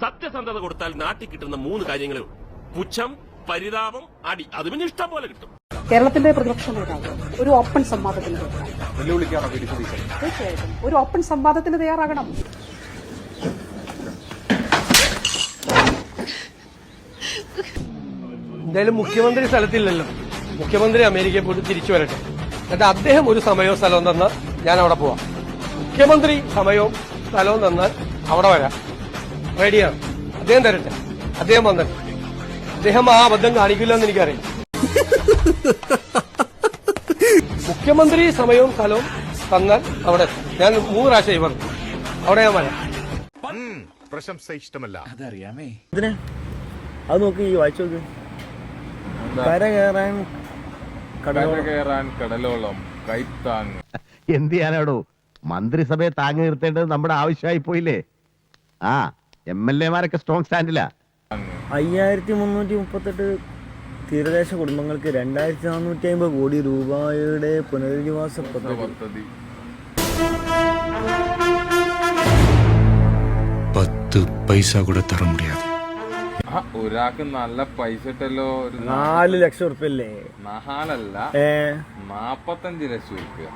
സത്യസന്ധത കൊടുത്താൽ നാട്ടിൽ കിട്ടുന്ന മൂന്ന് കാര്യങ്ങളേ ഉള്ളൂ. പുച്ഛം പരിതാപം അടി. അത് പിന്നെ ഇഷ്ടം പോലെ കിട്ടും. കേരളത്തിന്റെ പ്രതിപക്ഷ നേതാവ് ഒരു ഓപ്പൺ സംവാദത്തിന് തീർച്ചയായിട്ടും. ഒരു ഓപ്പൺ സംവാദത്തിന് തയ്യാറാകണം. എന്തായാലും മുഖ്യമന്ത്രി സ്ഥലത്തില്ലല്ലോ. മുഖ്യമന്ത്രി അമേരിക്കയിൽ പോയിട്ട് തിരിച്ചു വരട്ടെ. എന്നിട്ട് അദ്ദേഹം ഒരു സമയവും സ്ഥലവും തന്നാൽ ഞാൻ അവിടെ പോവാം. മുഖ്യമന്ത്രി സമയവും സ്ഥലവും തന്നാൽ അവിടെ വരാം. റെഡിയാണ് അദ്ദേഹം തരട്ടെ. അദ്ദേഹം വന്നിട്ട് അദ്ദേഹം ആ അബദ്ധം കാണിക്കില്ലെന്ന് എനിക്കറിയാം. മുഖ്യമന്ത്രി സമയവും സ്ഥലവും തന്നാൽ അവിടെ ഞാൻ മൂന്ന് പ്രാവശ്യം പറഞ്ഞു. അവിടെ ഞാൻ വരാം. പ്രശംസ ഇഷ്ടമല്ല. അതറിയാമേ. ഇതിന് അത് നോക്കി ഈ വായിച്ചു നോക്ക്. കര കയറാൻ കടലോളം. കയറാൻ കടലോളം കൈത്താങ് എന്ത് ചെയ്യാനാടോ? മന്ത്രിസഭയെ താങ്ങി നിർത്തേണ്ടത് നമ്മുടെ ആവശ്യമായി പോയില്ലേ ആ എം എൽ എമാരൊക്കെ സ്ട്രോങ് സ്റ്റാൻഡില്ല അയ്യായിരത്തി മുന്നൂറ്റി മുപ്പത്തെട്ട് തീരദേശ കുടുംബങ്ങൾക്ക് രണ്ടായിരത്തി നാനൂറ്റി അമ്പത് കോടി രൂപയുടെ പുനരധിവാസ പദ്ധതി. പത്ത് പൈസ കൂടെ തര മുടിയാതെ. ഒരാൾക്ക് നല്ല പൈസ ഇട്ടല്ലോ നാല് ലക്ഷം ഉറുപ്പല്ലേ നാലല്ല നാപ്പത്തഞ്ച് ലക്ഷം ഉറുപ്പ്യ.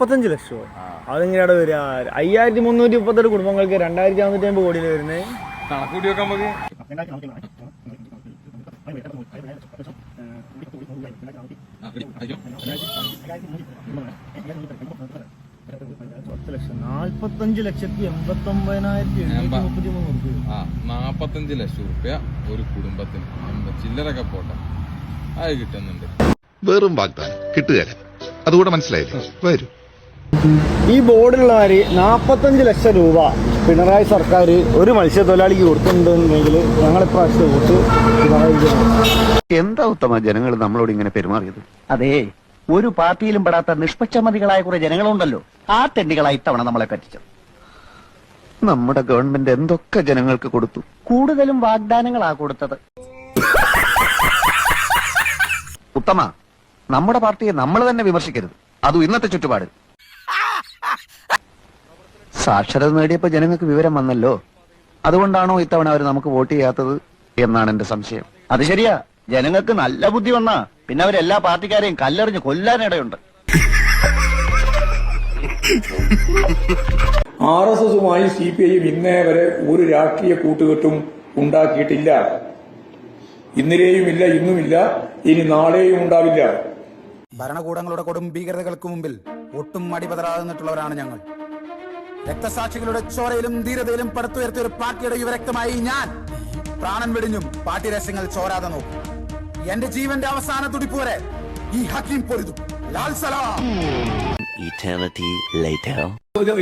നാപ്പത്തഞ്ച് ലക്ഷമോ അതെങ്ങനെയാണ് വരിക? അയ്യായിരത്തി മുന്നൂറ്റി മുപ്പത്തെട്ട് കുടുംബങ്ങൾക്ക് രണ്ടായിരത്തി നാനൂറ്റി അമ്പത് കോടിയിൽ വരുന്നത് കണക്കൂട്ടി വെക്കാൻ നമുക്ക് പത്ത് ലക്ഷം നാൽപ്പത്തഞ്ച് ലക്ഷത്തി എൺപത്തി ഒമ്പതിനായിരത്തി മുപ്പത്തി മൂന്ന് ഉറുപ്പ്യ ആ നാപ്പത്തഞ്ച് ലക്ഷം രൂപ ഒരു കുടുംബത്തിന്. ചില്ലറൊക്കെ പോട്ടെ. അത് കിട്ടുന്നുണ്ട്. വെറും വാഗ്ദാനം. കിട്ടുകയല്ല അതുകൂടെ മനസ്സിലായില്ലേ? വരൂ. ഈ ബോർഡിലുള്ളവര് നാൽപ്പത്തഞ്ച് ലക്ഷം രൂപ പിണറായി സർക്കാർ ഒരു മത്സ്യത്തൊഴിലാളിക്ക് കൊടുത്തിട്ടുണ്ടെങ്കിൽ ഞങ്ങൾ ഇപ്രാവശ്യത്തെ വോട്ട് പിണറായി. എന്താ ഉത്തമ ജനങ്ങൾ നമ്മളോട് ഇങ്ങനെ പെരുമാറിയത്? അതെ ഒരു പാർട്ടിയിലും പെടാത്ത നിഷ്പക്ഷമതികളായ കുറെ ജനങ്ങളുണ്ടല്ലോ. ആ തെണ്ടികളായി ഇത്തവണ നമ്മളെ പറ്റിച്ചത്. നമ്മുടെ ഗവൺമെന്റ് എന്തൊക്കെ ജനങ്ങൾക്ക് കൊടുത്തു? കൂടുതലും വാഗ്ദാനങ്ങളാ കൊടുത്തത്. ഉത്തമ നമ്മുടെ പാർട്ടിയെ നമ്മൾ തന്നെ വിമർശിക്കരുത്. അതും ഇന്നത്തെ ചുറ്റുപാട്. സാക്ഷരത നേടിയപ്പോ ജനങ്ങൾക്ക് വിവരം വന്നല്ലോ. അതുകൊണ്ടാണോ ഇത്തവണ അവർ നമുക്ക് വോട്ട് ചെയ്യാത്തത് എന്നാണ് എന്റെ സംശയം. അത് ശരിയാ. ജനങ്ങൾക്ക് നല്ല ബുദ്ധി വന്നാ പിന്നെ അവരെല്ലാ പാർട്ടിക്കാരെയും കല്ലെറിഞ്ഞ് കൊല്ലാനിടയുണ്ട് ആർ എസ് എസുമായി സി പി ഐയും ഇന്നേ വരെ ഒരു രാഷ്ട്രീയ കൂട്ടുകെട്ടും ഉണ്ടാക്കിയിട്ടില്ല. ഇന്നലെയും ഇല്ല ഇന്നുമില്ല ഇനി നാളെയും ഉണ്ടാവില്ല. ഭരണകൂടങ്ങളുടെ കൊടും ഭീകരതകൾക്ക് മുമ്പിൽ ഒട്ടും മടിപതരാതെ നിന്നിട്ടുള്ളവരാണ് ഞങ്ങൾ. രക്തസാക്ഷികളുടെ ചോരയിലും ധീരതയിലും പടുത്തുയർത്തിയ ഒരു പാർട്ടിയുടെ യുവരക്തമായി ഞാൻ പ്രാണൻ വെടിഞ്ഞും പാർട്ടി രഹസ്യങ്ങൾ ചോരാതെ നോക്കും. എന്റെ ജീവന്റെ അവസാന തുടിപ്പ് വരെ ഈ ഹക്കീം പൊരുതും. ലാൽ സലാം.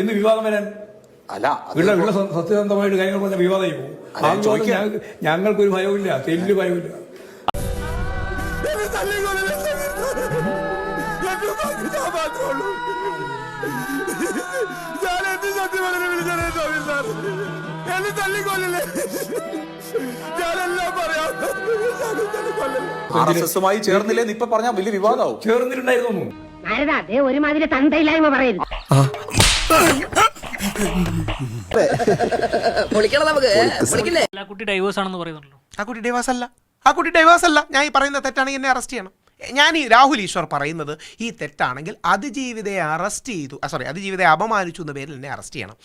ഇന്ന് വിവാദം വരാൻ അല്ല ഉള്ള ഉള്ള സത്യസന്ധമായിട്ട് കാര്യങ്ങൾ പറഞ്ഞ വിവാദമായി പോകും. ഞങ്ങൾക്കൊരു ഭയവുമില്ല തെല്ല് ഭയവുമില്ല. ആർ എസ് എസുമായി ചേർന്നില്ലേ ഇപ്പൊ പറഞ്ഞാൽ വലിയ വിവാദമാവും. ചേർന്നിട്ടുണ്ടായിരുന്നു. അതേ ഒരുമാതിരി തന്തയില്ലായ്മ പറയരുത്. ആ. കുട്ടി ഡൈവേഴ്സ് ആണെന്ന് പറയുന്നുള്ളൂ ആ കുട്ടി ഡൈവേഴ്സ് അല്ല. ആ കുട്ടി ഡൈവേഴ്സ് അല്ല. ഞാൻ ഈ പറയുന്ന തെറ്റാണെങ്കിൽ എന്നെ അറസ്റ്റ് ചെയ്യണം. ഞാൻ ഈ രാഹുൽ ഈശ്വർ പറയുന്നത് ഈ തെറ്റാണെങ്കിൽ അതിജീവിതയെ അറസ്റ്റ് ചെയ്തു. സോറി അതിജീവിതയെ അപമാനിച്ചു എന്ന പേരിൽ എന്നെ അറസ്റ്റ് ചെയ്യണം.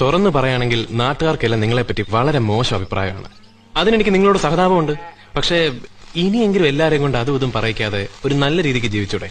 തുറന്നു പറയുകയാണെങ്കിൽ നാട്ടുകാർക്കെല്ലാം നിങ്ങളെപ്പറ്റി വളരെ മോശം അഭിപ്രായമാണ്. അതിനെനിക്ക് നിങ്ങളോട് സഹതാപമുണ്ട്. പക്ഷേ ഇനിയെങ്കിലും എല്ലാരെയും കൊണ്ട് അതും ഇതും പറയിക്കാതെ ഒരു നല്ല രീതിക്ക് ജീവിച്ചൂടെ?